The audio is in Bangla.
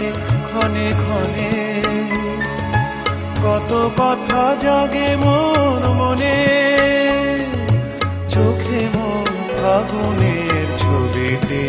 ধ্যানে ক্ষণে ক্ষণে। কত কথা জাগে মন মনে চোখে মন ফাগুনের ছবিটি